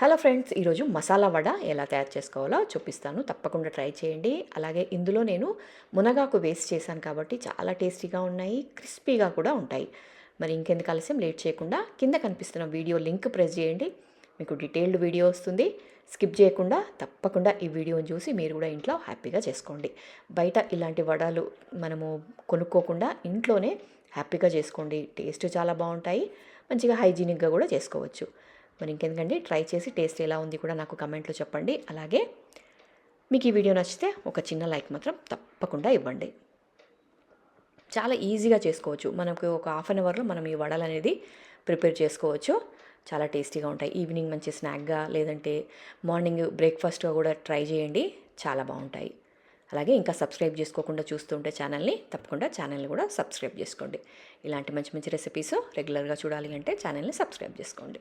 Hello friends ఈరోజు మసాలా వడ ఎలా తయారు చేసుకోవాలో చూపిస్తాను. తప్పకుండా ట్రై చేయండి. అలాగే ఇందులో నేను మునగాకు వేస్ట్ చేశాను కాబట్టి చాలా టేస్టీగా ఉన్నాయి క్రిస్పీగా కూడా ఉంటాయి. మరి ఇంకెందుకు ఆలస్యం లేట్ చేయకుండా కింద కనిపిస్తున్న వీడియో లింక్ ప్రెస్ చేయండి. మీకు డీటెయిల్డ్ వీడియో వస్తుంది. స్కిప్ చేయకుండా తప్పకుండా ఈ వీడియోని చూసి మీరు కూడా ఇంట్లో హ్యాపీగా చేసుకోండి. బయట ఇలాంటి వడలు మనము కొనుక్కోకుండా ఇంట్లోనే హ్యాపీగా చేసుకోండి. టేస్ట్ చాలా బాగుంటాయి. మంచిగా హైజీనిక్గా కూడా చేసుకోవచ్చు. మరి ఇంకెందుకండి? ట్రై చేసి టేస్ట్ ఎలా ఉంది కూడా నాకు కమెంట్లో చెప్పండి. అలాగే మీకు ఈ వీడియో నచ్చితే ఒక చిన్న లైక్ మాత్రం తప్పకుండా ఇవ్వండి. చాలా ఈజీగా చేసుకోవచ్చు. మనకు ఒక హాఫ్ అన్ అవర్లో మనం ఈ వడలు అనేది ప్రిపేర్ చేసుకోవచ్చు. చాలా టేస్టీగా ఉంటాయి. ఈవినింగ్ మంచి స్నాక్గా లేదంటే మార్నింగ్ బ్రేక్ఫాస్ట్గా కూడా ట్రై చేయండి. చాలా బాగుంటాయి. అలాగే ఇంకా సబ్స్క్రైబ్ చేసుకోకుండా చూస్తుంటే ఛానల్ని తప్పకుండా ఛానల్ని కూడా సబ్స్క్రైబ్ చేసుకోండి. ఇలాంటి మంచి మంచి రెసిపీస్ రెగ్యులర్గా చూడాలి అంటే ఛానల్ని సబ్స్క్రైబ్ చేసుకోండి.